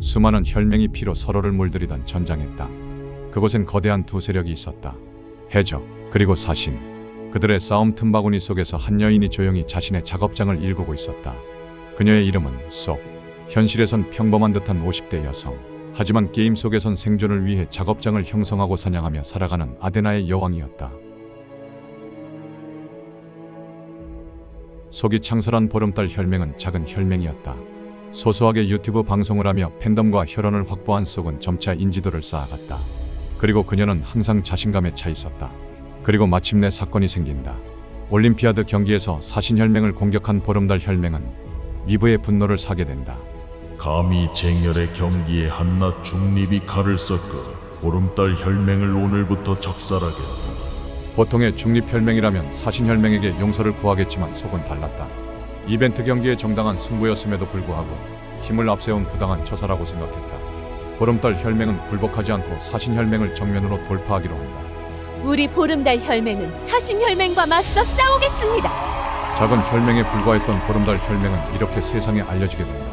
수많은 혈맹이 피로 서로를 물들이던 전장했다. 그곳엔 거대한 두 세력이 있었다. 해적 그리고 사신. 그들의 싸움 틈바구니 속에서 한 여인이 조용히 자신의 작업장을 일구고 있었다. 그녀의 이름은 쏙. 현실에선 평범한 듯한 50대 여성. 하지만 게임 속에선 생존을 위해 작업장을 형성하고 사냥하며 살아가는 아데나의 여왕이었다. 속이 창설한 보름달 혈맹은 작은 혈맹이었다. 소소하게 유튜브 방송을 하며 팬덤과 혈연을 확보한 속은 점차 인지도를 쌓아갔다. 그리고 그녀는 항상 자신감에 차 있었다. 그리고 마침내 사건이 생긴다. 올림피아드 경기에서 사신혈맹을 공격한 보름달 혈맹은 미브의 분노를 사게 된다. 감히 쟁열의 경기에 한낱 중립이 칼을 섞어 보름달 혈맹을 오늘부터 적살하겠다. 보통의 중립혈맹이라면 사신혈맹에게 용서를 구하겠지만 속은 달랐다. 이벤트 경기의 정당한 승부였음에도 불구하고 힘을 앞세운 부당한 처사라고 생각했다. 보름달 혈맹은 굴복하지 않고 사신 혈맹을 정면으로 돌파하기로 한다. 우리 보름달 혈맹은 사신 혈맹과 맞서 싸우겠습니다. 작은 혈맹에 불과했던 보름달 혈맹은 이렇게 세상에 알려지게 된다.